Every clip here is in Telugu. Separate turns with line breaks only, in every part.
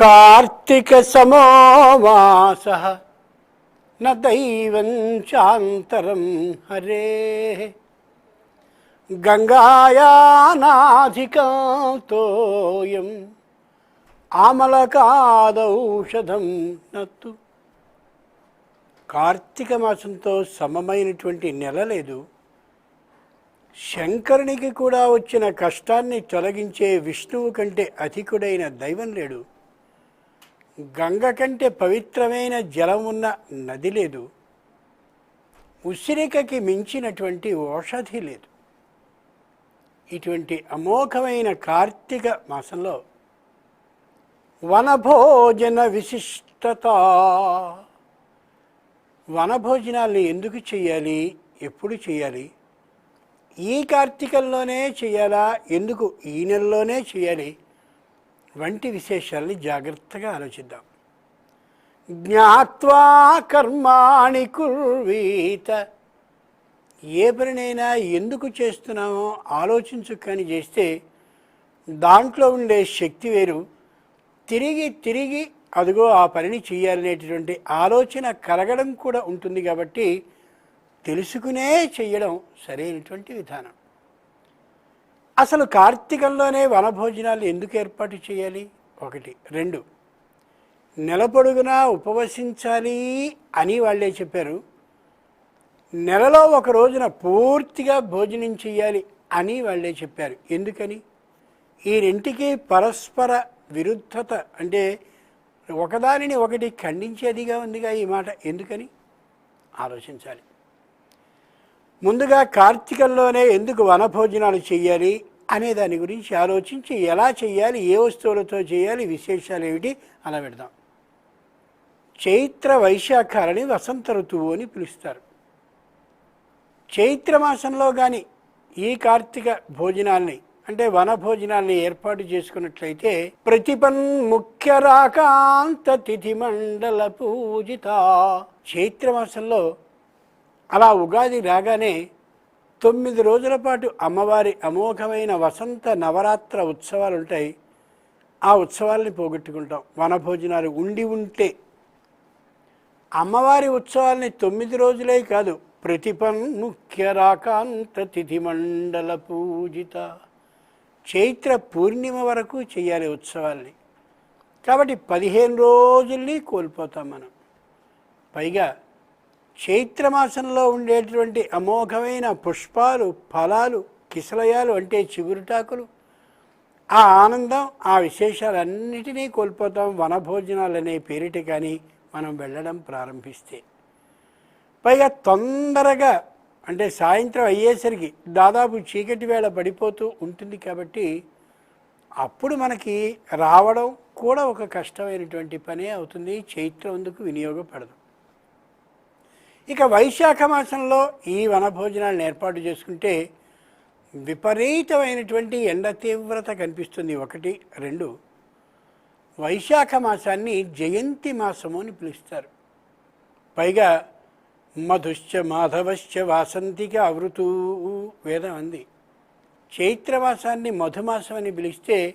కార్తీక సమోవాస న చాంతరం హరే గంగాయానాధికాతోయం ఆమలకాదౌషధం నత్తు కార్తీక మాసంతో సమమైనటువంటి నెల లేదు. శంకరునికి కూడా వచ్చిన కష్టాన్ని తొలగించే విష్ణువు కంటే అధికుడైన దైవం లేడు. గంగ కంటే పవిత్రమైన జలం ఉన్న నది లేదు. ఉసిరికకి మించినటువంటి ఓషధి లేదు. ఇటువంటి అమోఘమైన కార్తీక మాసంలో వనభోజన విశిష్టత. వనభోజనాల్ని ఎందుకు చేయాలి ఎప్పుడు చేయాలి ఈ కార్తీకంలోనే చేయాలా ఎందుకు ఈ నెలలోనే చేయాలి వంటి విశేషాల్ని జాగ్రత్తగా ఆలోచిద్దాం. జ్ఞాత్వా కర్మాణి కుర్వీత. ఏ పనినైనా ఎందుకు చేస్తున్నామో ఆలోచించు కానీ చేస్తే దాంట్లో ఉండే శక్తి వేరు. తిరిగి తిరిగి అదిగో ఆ పనిని చేయాలనేటటువంటి ఆలోచన కలగడం కూడా ఉంటుంది కాబట్టి తెలుసుకునే చెయ్యడం సరైనటువంటి విధానం. అసలు కార్తీకంలోనే వనభోజనాలు ఎందుకు ఏర్పాటు చేయాలి? ఒకటి. రెండు. నెల పొడుగునా ఉపవసించాలి అని వాళ్ళే చెప్పారు. నెలలో ఒక రోజున పూర్తిగా భోజనం చేయాలి అని వాళ్ళే చెప్పారు. ఎందుకని? ఈ రెంటికి పరస్పర విరుద్ధత అంటే ఒకదానిని ఒకటి ఖండించేదిగా ఉందిగా ఈ మాట. ఎందుకని? ఆలోచించాలి. ముందుగా కార్తీకంలోనే ఎందుకు వనభోజనాలు చేయాలి అనే దాని గురించి ఆలోచించి ఎలా చేయాలి ఏ వస్తువులతో చేయాలి విశేషాలు ఏమిటి అలా పెడదాం. చైత్ర వైశాఖాలని వసంత ఋతువు అని పిలుస్తారు. చైత్రమాసంలో కానీ ఈ కార్తీక భోజనాల్ని అంటే వన భోజనాల్ని ఏర్పాటు చేసుకున్నట్లయితే ప్రతిపన్ ముఖ్య రాకాంత తిథి మండల పూజిత. చైత్రమాసంలో అలా ఉగాది రాగానే తొమ్మిది రోజుల పాటు అమ్మవారి అమోఘమైన వసంత నవరాత్ర ఉత్సవాలు ఉంటాయి ఆ ఉత్సవాల్ని పోగొట్టుకుంటాం. వనభోజనాలు ఉండి ఉంటే. అమ్మవారి ఉత్సవాల్ని తొమ్మిది రోజులే కాదు ప్రతిపన్ ముఖ్య రాకాంత తిథి మండల పూజిత. చైత్ర పూర్ణిమ వరకు చేయాలి ఉత్సవాల్ని. కాబట్టి పదిహేను రోజుల్ని కోల్పోతాం మనం. పైగా చైత్రమాసంలో ఉండేటువంటి అమోఘమైన పుష్పాలు ఫలాలు కిసలయాలు అంటే చిగురుటాకులు. ఆ ఆనందం ఆ విశేషాలన్నిటినీ కోల్పోతాం వనభోజనాలు అనే పేరిట కానీ మనం వెళ్ళడం ప్రారంభిస్తే. పైగా తొందరగా అంటే సాయంత్రం అయ్యేసరికి దాదాపు చీకటి వేళ పడిపోతూ ఉంటుంది కాబట్టి అప్పుడు మనకి రావడం కూడా ఒక కష్టమైనటువంటి పనే అవుతుంది. చైత్రం అందుకు వినియోగపడదు. ఇక వైశాఖ మాసంలో ఈ వనభోజనాలను ఏర్పాటు చేసుకుంటే విపరీతమైనటువంటి ఎండ తీవ్రత కనిపిస్తుంది. ఒకటి. రెండు. వైశాఖ మాసాన్ని జయంతి మాసము అని పిలుస్తారు. పైగా మధుశ్చ మాధవశ్చ వాసంతిక అవృతూ వేదం అంది చైత్రమాసాన్ని మధుమాసం అని పిలిస్తే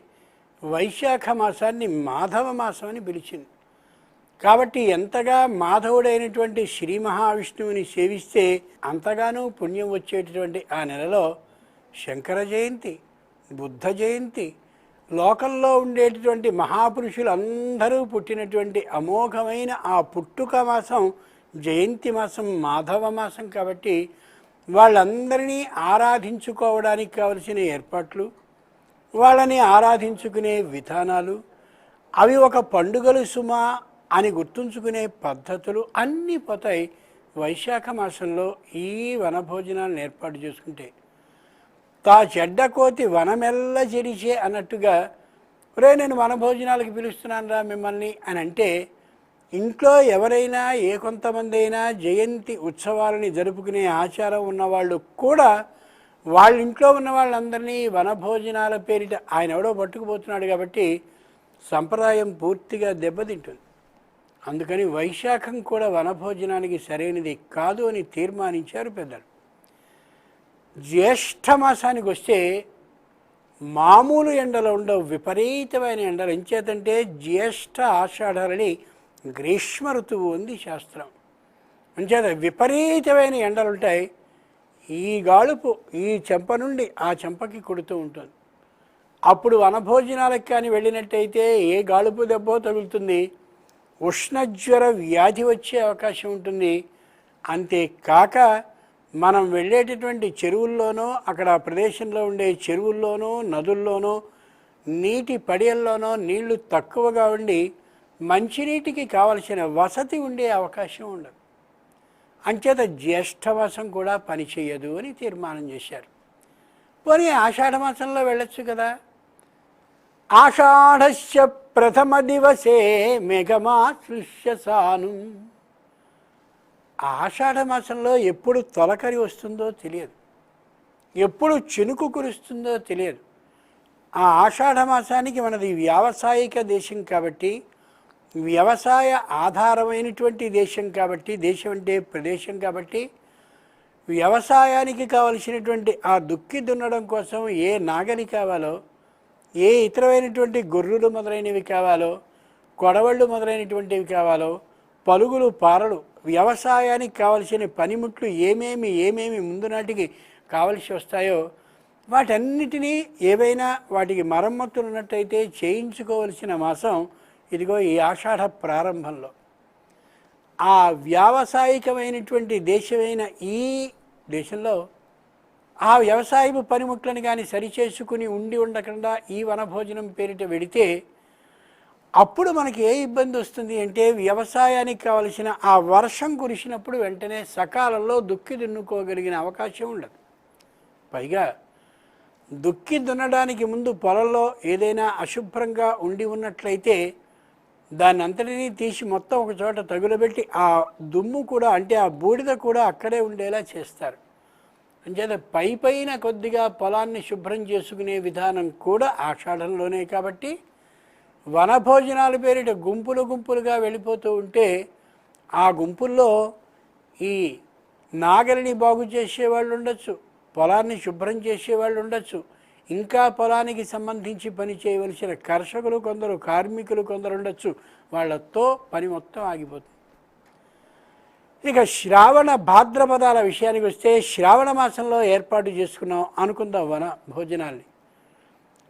వైశాఖ మాసాన్ని మాధవ మాసం అని పిలిచింది. కాబట్టి ఎంతగా మాధవుడైనటువంటి శ్రీ మహావిష్ణువుని సేవిస్తే అంతగానూ పుణ్యం వచ్చేటటువంటి ఆ నెలలో శంకర జయంతి బుద్ధ జయంతి లోకంలో ఉండేటటువంటి మహాపురుషులు అందరూ పుట్టినటువంటి అమోఘమైన ఆ పుట్టుక మాసం జయంతి మాసం మాధవ మాసం కాబట్టి వాళ్ళందరినీ ఆరాధించుకోవడానికి కావలసిన ఏర్పాట్లు వాళ్ళని ఆరాధించుకునే విధానాలు అవి ఒక పండుగలు సుమా అని గుర్తుంచుకునే పద్ధతులు అన్నీ పోతాయి. వైశాఖ మాసంలో ఈ వనభోజనాలను ఏర్పాటు చేసుకుంటే తా చెడ్డ కోతి వనమెల్ల చెరిచే అన్నట్టుగా రే నేను వనభోజనాలకు పిలుస్తున్నాను రా మిమ్మల్ని అని అంటే ఇంట్లో ఎవరైనా ఏ కొంతమంది అయినా జయంతి ఉత్సవాలని జరుపుకునే ఆచారం ఉన్నవాళ్ళు కూడా వాళ్ళ ఇంట్లో ఉన్న వాళ్ళందరినీ వనభోజనాల పేరిట ఆయన ఎవడో పట్టుకుపోతున్నాడు కాబట్టి సంప్రదాయం పూర్తిగా దెబ్బతింటుంది. అందుకని వైశాఖం కూడా వనభోజనానికి సరైనది కాదు అని తీర్మానించారు పెద్దలు. జ్యేష్ఠ మాసానికి వస్తే మామూలు ఎండలు ఉండవు విపరీతమైన ఎండలు. ఎంచేతంటే జ్యేష్ఠ ఆషాఢాలని గ్రీష్మ ఋతువు ఉంది శాస్త్రం. అంచేత విపరీతమైన ఎండలు ఉంటాయి. ఈ గాలుపు ఈ చెంప నుండి ఆ చెంపకి కొడుతూ ఉంటుంది. అప్పుడు వనభోజనాలకు కానీ వెళ్ళినట్టయితే ఏ గాలుపు దెబ్బో తగులుతుంది. ఉష్ణజ్వర వ్యాధి వచ్చే అవకాశం ఉంటుంది. అంతేకాక మనం వెళ్ళేటటువంటి చెరువుల్లోనో అక్కడ ఆ ప్రదేశంలో ఉండే చెరువుల్లోనో నదుల్లోనో నీటి పడియల్లోనో నీళ్ళు తక్కువగా ఉండి మంచినీటికి కావలసిన వసతి ఉండే అవకాశం ఉండదు. అంచేత జ్యేష్ఠమాసం కూడా పనిచేయదు అని తీర్మానం చేశారు. పోనీ ఆషాఢ మాసంలో వెళ్ళొచ్చు కదా? ఆషాఢస్య ప్రథమ దివసే మేఘమాశ్లిష్య సాను. ఆషాఢ మాసంలో ఎప్పుడు తొలకరి వస్తుందో తెలియదు. ఎప్పుడు చినుకు కురుస్తుందో తెలియదు. ఆ ఆషాఢ మాసానికి మనది వ్యావసాయిక దేశం కాబట్టి వ్యవసాయ ఆధారమైనటువంటి దేశం కాబట్టి దేశం అంటే ప్రదేశం కాబట్టి వ్యవసాయానికి కావలసినటువంటి ఆ దుక్కి దున్నడం కోసం ఏ నాగలి కావాలో ఏ ఇతరమైనటువంటి గొర్రెలు మొదలైనవి కావాలో కొడవళ్ళు మొదలైనటువంటివి కావాలో పలుగులు పారలు వ్యవసాయానికి కావలసిన పనిముట్లు ఏమేమి ఏమేమి ముందు నాటికి కావలసి వస్తాయో వాటన్నిటినీ ఏవైనా వాటికి మరమ్మతులు ఉన్నట్టయితే చేయించుకోవలసిన మాసం ఇదిగో ఈ ఆషాఢ ప్రారంభంలో. ఆ వ్యావసాయికమైనటువంటి దేశమైన ఈ దేశంలో ఆ వ్యవసాయపు పనిముట్లను కానీ సరిచేసుకుని ఉండి ఉండకుండా ఈ వనభోజనం పేరిట వెడితే అప్పుడు మనకి ఏ ఇబ్బంది వస్తుంది అంటే వ్యవసాయానికి కావలసిన ఆ వర్షం కురిసినప్పుడు వెంటనే సకాలంలో దుక్కి దున్నుకోగలిగిన అవకాశం ఉండదు. పైగా దుక్కి దున్నడానికి ముందు పొలంలో ఏదైనా అశుభ్రంగా ఉండి ఉన్నట్లయితే దాన్ని అంతటినీ తీసి మొత్తం ఒక చోట తగులబెట్టి ఆ దుమ్ము కూడా అంటే ఆ బూడిద కూడా అక్కడే ఉండేలా చేస్తారు. అంచేత పై పైన కొద్దిగా పొలాన్ని శుభ్రం చేసుకునే విధానం కూడా ఆషాఢంలోనే కాబట్టి వనభోజనాల పేరిట గుంపులు గుంపులుగా వెళ్ళిపోతూ ఉంటే ఆ గుంపుల్లో ఈ నాగలిని బాగు చేసేవాళ్ళు ఉండొచ్చు పొలాన్ని శుభ్రం చేసేవాళ్ళు ఉండొచ్చు ఇంకా పొలానికి సంబంధించి పని చేయవలసిన కర్షకులు కొందరు కార్మికులు కొందరు ఉండొచ్చు వాళ్ళతో పని మొత్తం ఆగిపోతుంది. ఇక శ్రావణ భాద్రపదాల విషయానికి వస్తే శ్రావణ మాసంలో ఏర్పాటు చేసుకున్నాం అనుకుందాం వన భోజనాల్ని.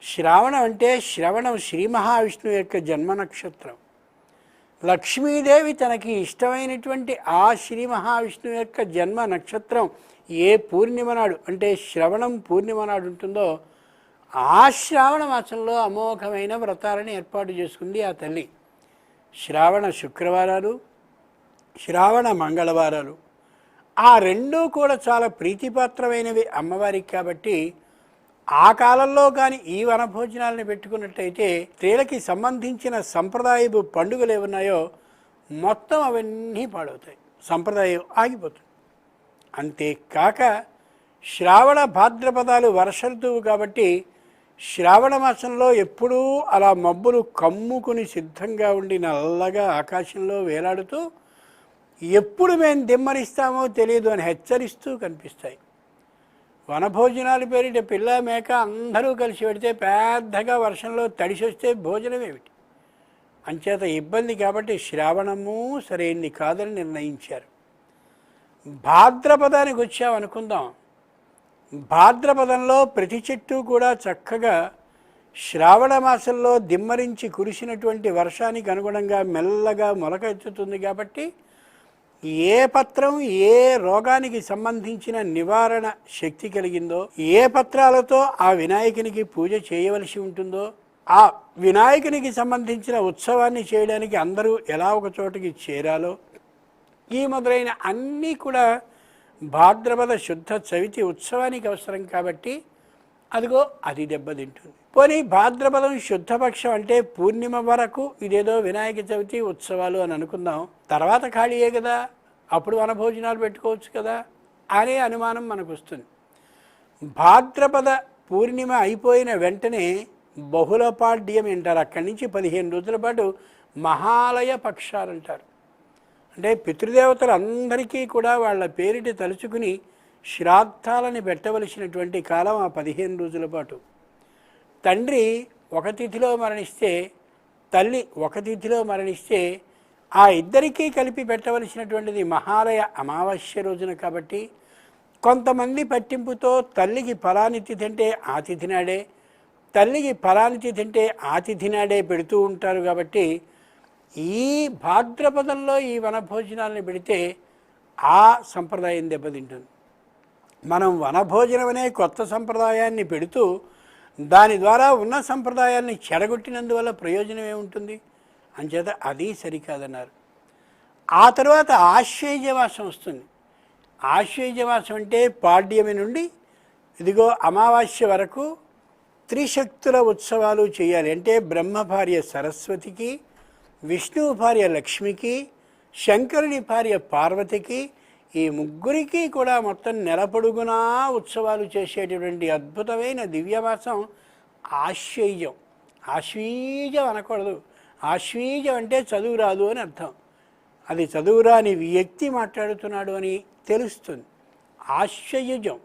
శ్రావణం అంటే శ్రవణం శ్రీ మహావిష్ణువు యొక్క జన్మ నక్షత్రం. లక్ష్మీదేవి తనకి ఇష్టమైనటువంటి ఆ శ్రీ మహావిష్ణువు యొక్క జన్మ నక్షత్రం ఏ పూర్ణిమ నాడు అంటే శ్రవణం పూర్ణిమ నాడు ఉంటుందో ఆ శ్రావణ మాసంలో అమోఘమైన వ్రతాలను ఏర్పాటు చేసుకుంది ఆ తల్లి. శ్రావణ శుక్రవారాలు శ్రావణ మంగళవారాలు. ఆ రెండూ కూడా చాలా ప్రీతిపాత్రమైనవి అమ్మవారికి కాబట్టి ఆ కాలంలో కానీ ఈ వనభోజనాలను పెట్టుకున్నట్టయితే స్త్రీలకి సంబంధించిన సంప్రదాయపు పండుగలు ఏమున్నాయో మొత్తం అవన్నీ పాడవుతాయి. సంప్రదాయం ఆగిపోతుంది. అంతేకాక శ్రావణ భాద్రపదాలు వర్ష ఋతువు కాబట్టి శ్రావణ మాసంలో ఎప్పుడూ అలా మబ్బులు కమ్ముకుని సిద్ధంగా ఉండి నల్లగా ఆకాశంలో వేలాడుతూ ఎప్పుడు మేము దిమ్మరిస్తామో తెలియదు అని హెచ్చరిస్తూ కనిపిస్తాయి. వనభోజనాలు పేరిట పిల్ల మేక అందరూ కలిసి పెడితే పెద్దగా వర్షంలో తడిసి వస్తే భోజనం ఏమిటి? అంచేత ఇబ్బంది కాబట్టి శ్రావణము సరైంది కాదని నిర్ణయించారు. భాద్రపదానికి వచ్చామనుకుందాం భాద్రపదంలో ప్రతి చెట్టు కూడా చక్కగా శ్రావణ మాసంలో దిమ్మరించి కురిసినటువంటి వర్షానికి అనుగుణంగా మెల్లగా మొలకెత్తుతుంది కాబట్టి ఏ పత్రం ఏ రోగానికి సంబంధించిన నివారణ శక్తి కలిగిందో ఏ పత్రాలతో ఆ వినాయకునికి పూజ చేయవలసి ఉంటుందో ఆ వినాయకునికి సంబంధించిన ఉత్సవాన్ని చేయడానికి అందరూ ఎలా ఒక చోటికి చేరాలో ఈ మొదలైన అన్నీ కూడా భాద్రపద శుద్ధ చవితి ఉత్సవానికి అవసరం కాబట్టి అదిగో అది దెబ్బతింటుంది పోనీ భాద్రపదం శుద్ధపక్షం అంటే పూర్ణిమ వరకు ఇదేదో వినాయక చవితి ఉత్సవాలు అని అనుకుందాం. తర్వాత ఖాళీయే కదా. అప్పుడు వనభోజనాలు పెట్టుకోవచ్చు కదా అనే అనుమానం మనకు వస్తుంది భాద్రపద పూర్ణిమ అయిపోయిన వెంటనే బహుళపాడ్యం అంటారు అక్కడి నుంచి పదిహేను రోజుల పాటు మహాలయ పక్షాలు అంటారు. అంటే పితృదేవతలు అందరికీ కూడా వాళ్ళ పేరిట తలుచుకుని శ్రాద్ధాలని పెట్టవలసినటువంటి కాలం ఆ పదిహేను రోజుల పాటు. తండ్రి ఒక తిథిలో మరణిస్తే తల్లి ఒక తిథిలో మరణిస్తే ఆ ఇద్దరికీ కలిపి పెట్టవలసినటువంటిది మహాలయ అమావాస్య రోజున కాబట్టి కొంతమంది పట్టింపుతో తల్లికి ఫలాని తింటే ఆ తిథి నాడే తల్లికి ఫలాని తింటే ఆ తిథి నాడే పెడుతూ ఉంటారు కాబట్టి ఈ భాద్రపదంలో ఈ వనభోజనాలను పెడితే ఆ సంప్రదాయం దెబ్బతింటుంది. మనం వనభోజనం అనే కొత్త సంప్రదాయాన్ని పెడుతూ దాని ద్వారా ఉన్న సంప్రదాయాన్ని చెడగొట్టినందువల్ల ప్రయోజనం ఏముంటుంది అంచేత అది సరికాదన్నారు. ఆ తర్వాత ఆశ్చర్యవాసం వస్తుంది. ఆశ్చర్యవాసం అంటే పాడ్యమి నుండి ఇదిగో అమావాస్య వరకు త్రిశక్తుల ఉత్సవాలు చేయాలి. అంటే బ్రహ్మ భార్య సరస్వతికి విష్ణువు భార్య లక్ష్మికి శంకరుని భార్య పార్వతికి ఈ ముగ్గురికి కూడా మొత్తం నెలపొడుగునా ఉత్సవాలు చేసేటటువంటి అద్భుతమైన దివ్యవాసం ఆశ్చర్యం ఆశ్వీజం అనకూడదు. ఆశ్వీజం అంటే చదువు రాదు అని అర్థం. అది చదువురాని వ్యక్తి మాట్లాడుతున్నాడు అని తెలుస్తుంది. ఆశ్చర్యజం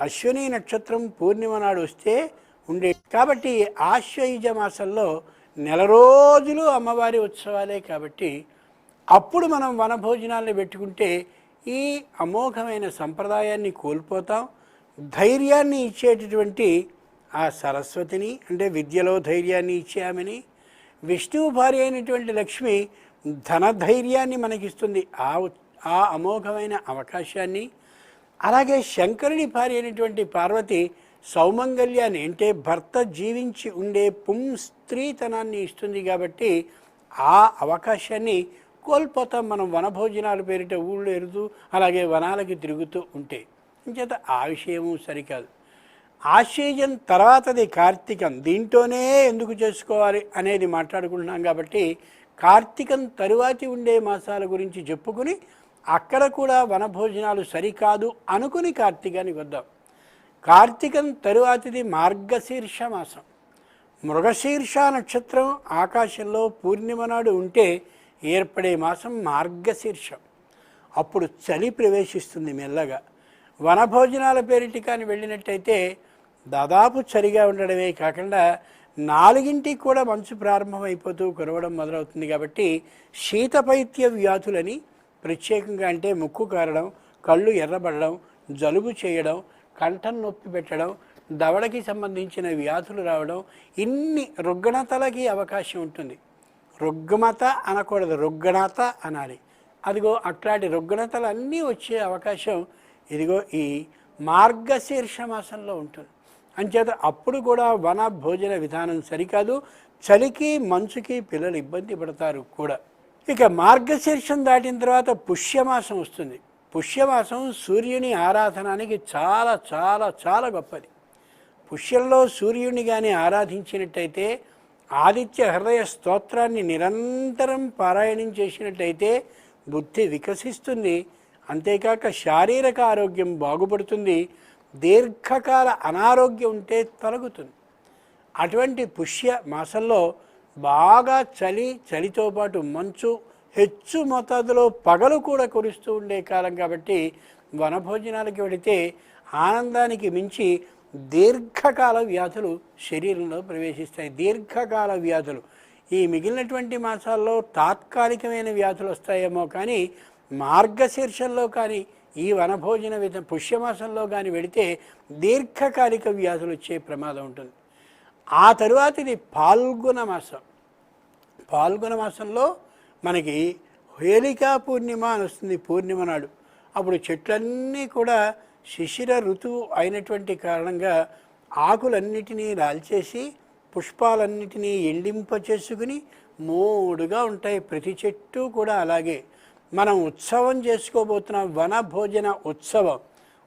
అశ్విని నక్షత్రం పూర్ణిమ నాడు వస్తే ఉండే కాబట్టి ఆశ్వయుజ మాసంలో నెల రోజులు అమ్మవారి ఉత్సవాలే కాబట్టి అప్పుడు మనం వనభోజనాలను పెట్టుకుంటే ఈ అమోఘమైన సంప్రదాయాన్ని కోల్పోతాం. ధైర్యాన్ని ఇచ్చేటటువంటి ఆ సరస్వతిని అంటే విద్యలో ధైర్యాన్ని ఇచ్చే ఆమెని విష్ణువు భార్య అయినటువంటి లక్ష్మి ధనధైర్యాన్ని మనకిస్తుంది. ఆ ఆ అమోఘమైన అవకాశాన్ని. అలాగే శంకరుని భార్య అయినటువంటి పార్వతి సౌమంగల్యాన్ని అంటే భర్త జీవించి ఉండే పుం స్త్రీతనాన్ని ఇస్తుంది కాబట్టి ఆ అవకాశాన్ని కోల్పోతాం మనం వనభోజనాలు పేరిట ఊళ్ళు ఎరుతూ అలాగే వనాలకి తిరుగుతూ ఉంటే. ఇంచేత ఆ విషయము సరికాదు. ఆశ్చర్యం తర్వాతది కార్తీకం. దీంట్లోనే ఎందుకు చేసుకోవాలి అనేది మాట్లాడుకుంటున్నాం కాబట్టి కార్తీకం తరువాతి ఉండే మాసాల గురించి చెప్పుకుని అక్కడ కూడా వనభోజనాలు సరికాదు అనుకుని కార్తీకానికి వద్దాం. కార్తీకం తరువాతిది మార్గశీర్ష మాసం. మృగశీర్ష నక్షత్రం ఆకాశంలో పూర్ణిమ నాడు ఉంటే ఏర్పడే మాసం మార్గశీర్షం. అప్పుడు చలి ప్రవేశిస్తుంది మెల్లగా. వనభోజనాల పేరిటి కానీ వెళ్ళినట్టయితే దాదాపు చలిగా ఉండడమే కాకుండా నాలుగింటికి కూడా మంచు ప్రారంభమైపోతూ కురవడం మొదలవుతుంది కాబట్టి శీతపైత్య వ్యాధులని ప్రత్యేకంగా అంటే ముక్కు కారడం కళ్ళు ఎర్రబడడం జలుబు చేయడం కంఠం నొప్పి పెట్టడం దవడకి సంబంధించిన వ్యాధులు రావడం ఇన్ని రుగ్ణతలకి అవకాశం ఉంటుంది. రుగ్మత అనకూడదు రుగ్ణత అనాలి. అదిగో అట్లాంటి రుగ్ణతలు అన్నీ వచ్చే అవకాశం ఇదిగో ఈ మార్గశీర్ష మాసంలో ఉంటుంది. అంచేత అప్పుడు కూడా వన భోజన విధానం సరికాదు చలికి మంచుకి పిల్లలు ఇబ్బంది పడతారు కూడా. ఇక మార్గశీర్షం దాటిన తర్వాత పుష్యమాసం వస్తుంది. పుష్యమాసం సూర్యుని ఆరాధనానికి చాలా చాలా చాలా గొప్పది. పుష్యంలో సూర్యుని కానీ ఆరాధించినట్టయితే ఆదిత్య హృదయ స్తోత్రాన్ని నిరంతరం పారాయణం చేసినట్టయితే బుద్ధి వికసిస్తుంది. అంతేకాక శారీరక ఆరోగ్యం బాగుపడుతుంది. దీర్ఘకాల అనారోగ్యం ఉంటే తొలగుతుంది. అటువంటి పుష్య మాసంలో బాగా చలి చలితో పాటు మంచు హెచ్చు మోతాదులో పగలు కూడా కురుస్తూ ఉండే కాలం కాబట్టి వనభోజనాలకి వెళితే ఆనందానికి మించి దీర్ఘకాల వ్యాధులు శరీరంలో ప్రవేశిస్తాయి. దీర్ఘకాల వ్యాధులు. ఈ మిగిలినటువంటి మాసాల్లో తాత్కాలికమైన వ్యాధులు వస్తాయేమో కానీ మార్గశీర్షంలో కానీ ఈ వనభోజన విధ పుష్యమాసంలో కానీ వెడితే దీర్ఘకాలిక వ్యాధులు వచ్చే ప్రమాదం ఉంటుంది. ఆ తరువాత ఇది పాల్గొన మాసం. పాల్గొన మాసంలో మనకి హేళికా పూర్ణిమ అని వస్తుంది పూర్ణిమ నాడు. అప్పుడు చెట్లన్నీ కూడా శిశిర ఋతువు అయినటువంటి కారణంగా ఆకులన్నిటినీ రాల్చేసి పుష్పాలన్నిటినీ ఎండింపచేసుకుని మూడుగా ఉంటాయి. ప్రతి చెట్టు కూడా అలాగే. మనం ఉత్సవం చేసుకోబోతున్న. వన భోజన ఉత్సవం.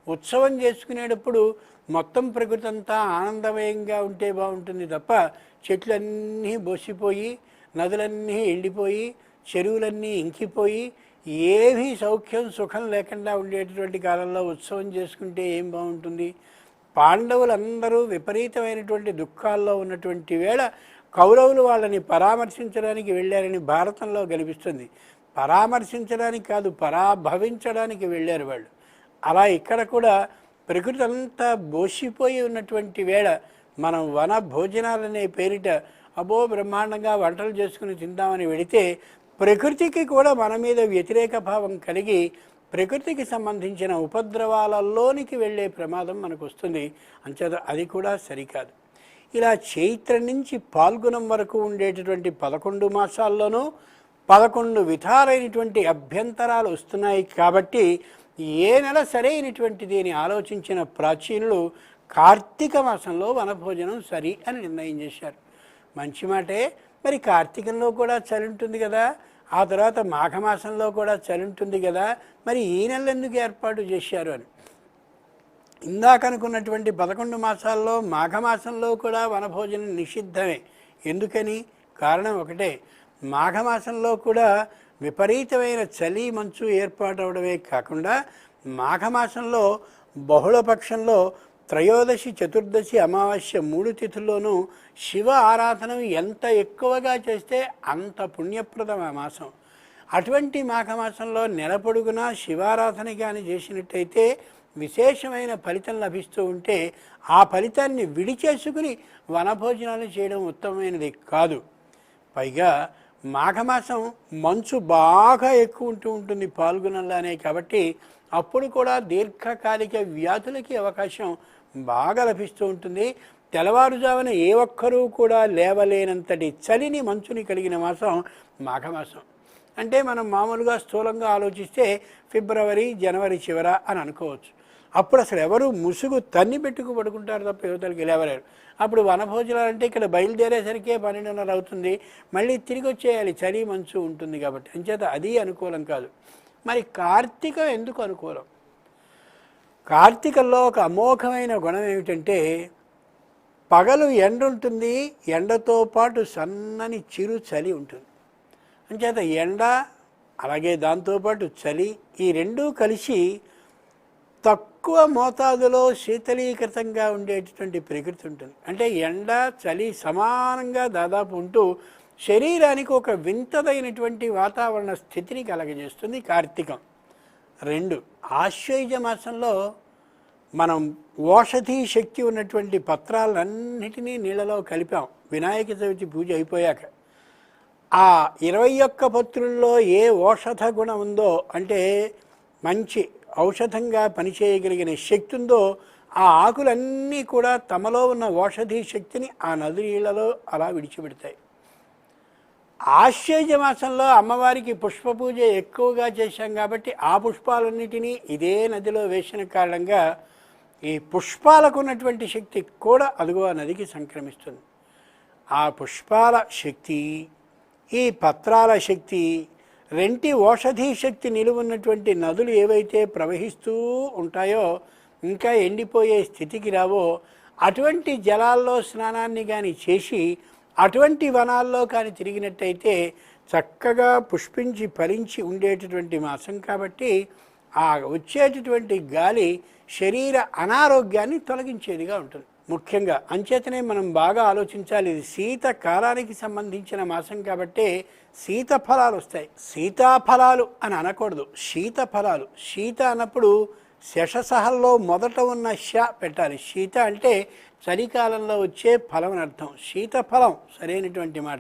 ఉత్సవం చేసుకునేటప్పుడు మొత్తం ప్రకృతి అంతా ఆనందమయంగా ఉంటే బాగుంటుంది తప్ప చెట్లన్నీ బొసిపోయి నదులన్నీ ఎండిపోయి చెరువులన్నీ ఇంకిపోయి ఏమీ సౌఖ్యం సుఖం లేకుండా ఉండేటటువంటి కాలంలో ఉత్సవం చేసుకుంటే ఏం బాగుంటుంది? పాండవులందరూ విపరీతమైనటువంటి దుఃఖాల్లో ఉన్నటువంటి వేళ కౌరవులు వాళ్ళని పరామర్శించడానికి వెళ్ళారని భారతంలో కనిపిస్తుంది. పరామర్శించడానికి కాదు పరాభవించడానికి వెళ్ళారు వాళ్ళు. అలా ఇక్కడ కూడా ప్రకృతి అంతా బోసిపోయి ఉన్నటువంటి వేళ మనం వన భోజనాలనే పేరిట అబో బ్రహ్మాండంగా వంటలు చేసుకుని తిందామని వెడితే ప్రకృతికి కూడా మన మీద వ్యతిరేక భావం కలిగి ప్రకృతికి సంబంధించిన ఉపద్రవాలలోనికి వెళ్ళే ప్రమాదం మనకు వస్తుంది అంచేత అది కూడా సరికాదు. ఇలా చైత్ర నుంచి పాల్గొనం వరకు ఉండేటటువంటి పదకొండు మాసాల్లోనూ పదకొండు విధాలైనటువంటి అభ్యంతరాలు వస్తున్నాయి కాబట్టి ఏ నెల సరైనటువంటిది అని ఆలోచించిన ప్రాచీనులు కార్తీక మాసంలో వనభోజనం సరి అని నిర్ణయం చేశారు. మంచి మాటే మరి కార్తీకంలో కూడా చలి ఉంటుంది కదా ఆ తర్వాత మాఘమాసంలో కూడా చలి ఉంటుంది కదా మరి ఈ నెల ఎందుకు ఏర్పాటు చేశారు అని. ఇందాక అనుకున్నటువంటి పదకొండు మాసాల్లో మాఘమాసంలో కూడా వనభోజనం నిషిద్ధమే. ఎందుకని? కారణం ఒకటే. మాఘమాసంలో కూడా విపరీతమైన చలి మంచు ఏర్పాటవడమే కాకుండా మాఘమాసంలో బహుళపక్షంలో త్రయోదశి చతుర్దశి అమావాస్య మూడు తిథుల్లోనూ శివ ఆరాధన ఎంత ఎక్కువగా చేస్తే అంత పుణ్యప్రదం ఆ మాసం. అటువంటి మాఘమాసంలో నెలపొడుగున శివారాధన కానీ చేసినట్టయితే విశేషమైన ఫలితం లభిస్తూ ఉంటే ఆ ఫలితాన్ని విడిచేసుకుని వనభోజనాలు చేయడం ఉత్తమమైనది కాదు. పైగా మాఘమాసం మంచు బాగా ఎక్కువ ఉంటూ ఉంటుంది పాల్గొనలానే కాబట్టి అప్పుడు కూడా దీర్ఘకాలిక వ్యాధులకి అవకాశం బాగా లభిస్తూ ఉంటుంది. తెల్లవారుజామున ఏ ఒక్కరూ కూడా లేవలేనంతటి చలిని మంచుని కలిగిన మాసం మాఘమాసం. అంటే మనం మామూలుగా స్థూలంగా ఆలోచిస్తే ఫిబ్రవరి జనవరి చివర అని అనుకోవచ్చు. అప్పుడు అసలు ఎవరు ముసుగు తన్ని పెట్టుకు పడుకుంటారు తప్ప యువతలకి లేవలేరు. అప్పుడు వనభోజనాలు అంటే ఇక్కడ బయలుదేరేసరికే పన్నెండున్నర అవుతుంది. మళ్ళీ తిరిగి వచ్చేయాలి. చలి మంచు ఉంటుంది కాబట్టి. అంచేత అది అనుకూలం కాదు. మరి కార్తీకం ఎందుకు అనుకూలం? కార్తీకంలో ఒక అమోఘమైన గుణం ఏమిటంటే పగలు ఎండ ఉంటుంది ఎండతో పాటు సన్నని చిరు చలి ఉంటుంది. అంచేత ఎండ అలాగే దాంతోపాటు చలి ఈ రెండూ కలిసి తక్కువ మోతాదులో శీతలీకృతంగా ఉండేటటువంటి ప్రకృతి ఉంటుంది. అంటే ఎండ చలి సమానంగా దాదాపు ఉంటూ శరీరానికి ఒక వింతదైనటువంటి వాతావరణ స్థితిని కలగజేస్తుంది కార్తీకం. రెండు ఆశ్వయుజ మాసంలో మనం ఓషధీ శక్తి ఉన్నటువంటి పత్రాలన్నిటినీ నీళ్ళలో కలిపాం. వినాయక చవితి పూజ అయిపోయాక. ఆ ఇరవై ఒక్క పత్రుల్లో ఏ ఔషధ గుణం ఉందో అంటే మంచి ఔషధంగా పనిచేయగలిగిన శక్తి ఉందో ఆ ఆకులన్నీ కూడా తమలో ఉన్న ఔషధీ శక్తిని ఆ నది నీళ్ళలో అలా విడిచిపెడతాయి. ఆశ్చర్య మాసంలో అమ్మవారికి పుష్ప పూజ ఎక్కువగా చేశాం కాబట్టి ఆ పుష్పాలన్నిటినీ ఇదే నదిలో వేసిన కారణంగా ఈ పుష్పాలకు ఉన్నటువంటి శక్తి కూడా అదుగో ఆ నదికి సంక్రమిస్తుంది. ఆ పుష్పాల శక్తి ఈ పత్రాల శక్తి రెంటి ఓషధీ శక్తి నిలువున్నటువంటి నదులు ఏవైతే ప్రవహిస్తూ ఉంటాయో ఇంకా ఎండిపోయే స్థితికి రావో అటువంటి జలాల్లో స్నానాన్ని కానీ చేసి అటువంటి వనాల్లో కానీ తిరిగినట్టయితే చక్కగా పుష్పించి ఫలించి ఉండేటటువంటి మాసం కాబట్టి ఆ వచ్చేటటువంటి గాలి శరీర అనారోగ్యాన్ని తొలగించేదిగా ఉంటుంది. ముఖ్యంగా అంచేతనే మనం బాగా ఆలోచించాలి. ఇది శీతకాలానికి సంబంధించిన మాసం కాబట్టి శీతఫలాలు వస్తాయి. సీతాఫలాలు అని అనకూడదు. శీతఫలాలు. శీత అన్నప్పుడు శశసహల్లో మొదట ఉన్న ష పెట్టాలి. శీత అంటే చలికాలంలో వచ్చే ఫలం అని అర్థం. శీతఫలం సరైనటువంటి మాట.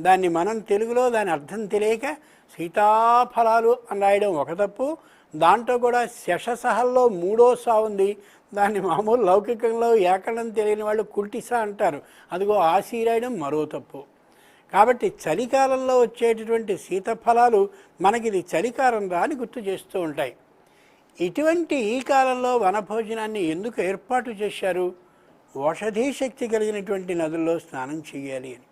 దాన్ని మనం తెలుగులో దాని అర్థం తెలియక సీతాఫలాలు అని రాయడం ఒక తప్పు. దాంట్లో కూడా శశసహల్లో మూడో సా ఉంది. దాన్ని మామూలు లౌకికంలో ఏకరణం తెలియని వాళ్ళు కుల్టిసా అంటారు. అదిగో ఆశీరాయడం మరో తప్పు. కాబట్టి చలికాలంలో వచ్చేటటువంటి సీతఫలాలు మనకి ఇది చలికాలం రా అని గుర్తు చేస్తూ ఉంటాయి. ఇటువంటి ఈ కాలంలో వనభోజనాన్ని ఎందుకు ఏర్పాటు చేశారు? ఔషధీ శక్తి కలిగినటువంటి నదుల్లో స్నానం చేయాలి అని.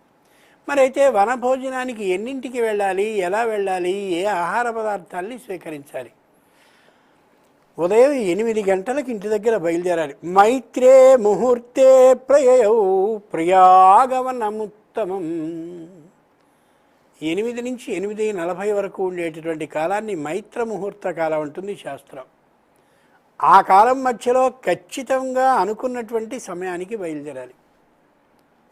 మరైతే వనభోజనానికి ఎన్నింటికి వెళ్ళాలి? ఎలా వెళ్ళాలి? ఏ ఆహార పదార్థాల్ని స్వీకరించాలి? ఉదయం ఎనిమిది గంటలకు ఇంటి దగ్గర బయలుదేరాలి. మైత్రే ముహూర్తే ప్రయౌ ప్రియాగమనముత్తమం. ఎనిమిది నుంచి ఎనిమిది నలభై వరకు ఉండేటటువంటి కాలాన్ని మైత్ర ముహూర్త కాలం ఉంటుంది శాస్త్రం. ఆ కాలం మధ్యలో ఖచ్చితంగా అనుకున్నటువంటి సమయానికి బయలుదేరాలి.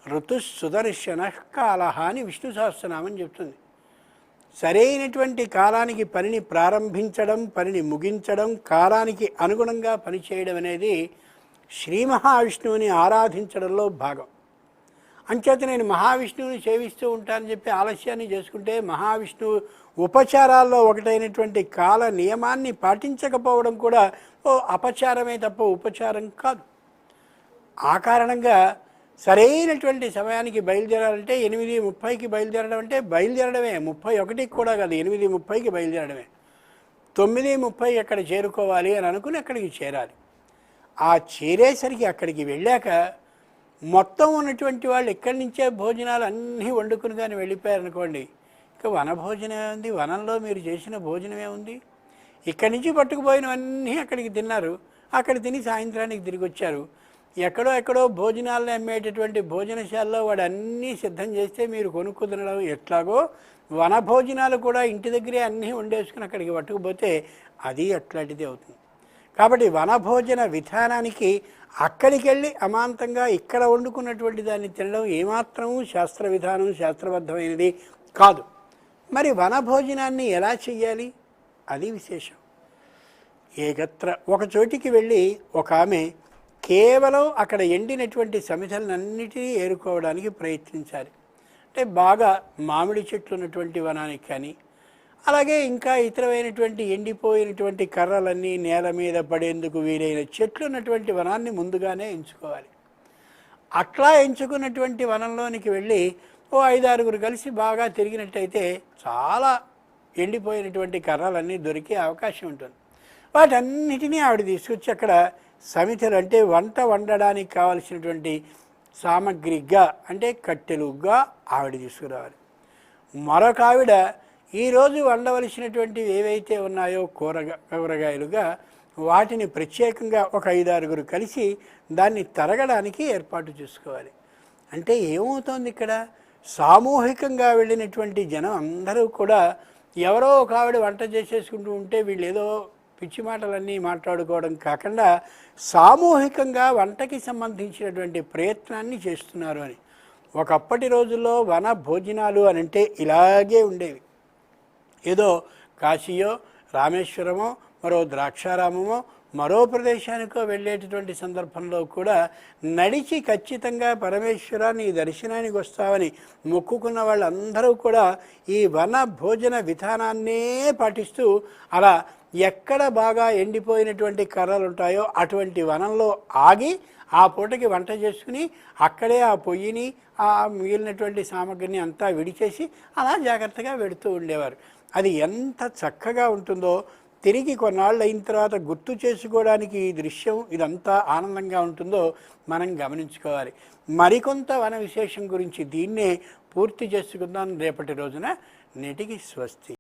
ఋతు సుదర్శన కాలహ అని విష్ణు సహస్రనామని చెప్తుంది. సరైనటువంటి కాలానికి పనిని ప్రారంభించడం పనిని ముగించడం కాలానికి అనుగుణంగా పనిచేయడం అనేది శ్రీ మహావిష్ణువుని ఆరాధించడంలో భాగం. అంచేత నేను మహావిష్ణువుని సేవిస్తూ ఉంటానని చెప్పి ఆలస్యాన్ని చేసుకుంటే మహావిష్ణువు ఉపచారాల్లో ఒకటైనటువంటి కాల నియమాన్ని పాటించకపోవడం కూడా ఓ అపచారమే తప్ప ఉపచారం కాదు. ఆ కారణంగా సరైనటువంటి సమయానికి బయలుదేరాలంటే ఎనిమిది ముప్పైకి బయలుదేరడం అంటే బయలుదేరడమే. ముప్పై ఒకటికి కూడా కాదు ఎనిమిది ముప్పైకి బయలుదేరడమే. తొమ్మిది ముప్పై అక్కడ చేరుకోవాలి అని అనుకుని అక్కడికి చేరాలి. ఆ చేరేసరికి అక్కడికి వెళ్ళాక మొత్తం ఉన్నటువంటి వాళ్ళు ఇక్కడి నుంచే భోజనాలు అన్నీ వండుకుని కానీ వెళ్ళిపోయారనుకోండి. ఇక వన భోజనమే ఉంది వనంలో మీరు చేసిన భోజనమే ఉంది. ఇక్కడి నుంచి పట్టుకుపోయినవన్నీ అక్కడికి తిన్నారు. అక్కడ తిని సాయంత్రానికి తిరిగి వచ్చారు ఎక్కడో ఎక్కడో భోజనాలను అమ్మేటటువంటి భోజనశాలలో వాడు అన్నీ సిద్ధం చేస్తే మీరు కొనుక్కు తినడం ఎట్లాగో వన భోజనాలు కూడా ఇంటి దగ్గరే అన్నీ వండేసుకుని అక్కడికి పట్టుకుపోతే అది అట్లాంటిది అవుతుంది. కాబట్టి వనభోజన విధానానికి అక్కడికి వెళ్ళి అమాంతంగా ఇక్కడ వండుకున్నటువంటి దాన్ని తినడం ఏమాత్రము శాస్త్ర విధానం శాస్త్రబద్ధమైనది కాదు. మరి వనభోజనాన్ని ఎలా చెయ్యాలి? అది విశేషం. ఏకత్ర ఒక చోటికి వెళ్ళి ఒక ఆమె కేవలం అక్కడ ఎండినటువంటి సమిధలన్నిటినీ ఏరుకోవడానికి ప్రయత్నించాలి. అంటే బాగా మామిడి చెట్లు ఉన్నటువంటి వనానికి కానీ అలాగే ఇంకా ఇతరమైనటువంటి ఎండిపోయినటువంటి కర్రలన్నీ నేల మీద పడేందుకు వీలైన చెట్లు ఉన్నటువంటి వనాన్ని ముందుగానే ఎంచుకోవాలి. అట్లా ఎంచుకున్నటువంటి వనంలోనికి వెళ్ళి ఓ ఐదారుగురు కలిసి బాగా తిరిగినట్టయితే చాలా ఎండిపోయినటువంటి కర్రలన్నీ దొరికే అవకాశం ఉంటుంది. వాటన్నిటినీ ఆవిడ తీసుకొచ్చి అక్కడ సమితలు అంటే వంట వండడానికి కావలసినటువంటి సామగ్రిగా అంటే కట్టెలుగా ఆవిడ తీసుకురావాలి. మరొక ఆవిడ ఈరోజు వండవలసినటువంటివి ఏవైతే ఉన్నాయో కూరగా కూరగాయలుగా వాటిని ప్రత్యేకంగా ఒక ఐదారుగురు కలిసి దాన్ని తరగడానికి ఏర్పాటు చేసుకోవాలి. అంటే ఏమవుతోంది ఇక్కడ? సామూహికంగా వెళ్ళినటువంటి జనం అందరూ కూడా ఎవరో ఒక ఆవిడ వంట చేసేసుకుంటూ ఉంటే వీళ్ళు ఏదో పిచ్చి మాటలన్నీ మాట్లాడుకోవడం కాకుండా సామూహికంగా వంటకి సంబంధించినటువంటి ప్రయత్నాన్ని చేస్తున్నారు అని. ఒకప్పటి రోజుల్లో వన భోజనాలు అని అంటే ఇలాగే ఉండేవి. ఏదో కాశీయో రామేశ్వరమో మరో ద్రాక్షారామమో మరో ప్రదేశానికో వెళ్ళేటటువంటి సందర్భంలో కూడా నడిచి ఖచ్చితంగా పరమేశ్వరాన్ని దర్శనానికి వస్తామని మొక్కుకున్న వాళ్ళందరూ కూడా ఈ వన భోజన విధానాన్నే పాటిస్తూ అలా ఎక్కడ బాగా ఎండిపోయినటువంటి కర్రలు ఉంటాయో అటువంటి వనంలో ఆగి ఆ పూటకి వంట చేసుకుని అక్కడే ఆ పొయ్యిని ఆ మిగిలినటువంటి సామగ్రిని అంతా విడిచేసి అలా జాగ్రత్తగా వెడుతూ ఉండేవారు. అది ఎంత చక్కగా ఉంటుందో తిరిగి కొన్నాళ్ళు అయిన తర్వాత గుర్తు చేసుకోవడానికి ఈ దృశ్యం ఇదంతా ఆనందంగా ఉంటుందో మనం గమనించుకోవాలి. మరికొంత వన విశేషం గురించి దీన్నే పూర్తి చేసుకుందాం రేపటి రోజున. నేటికి స్వస్తి.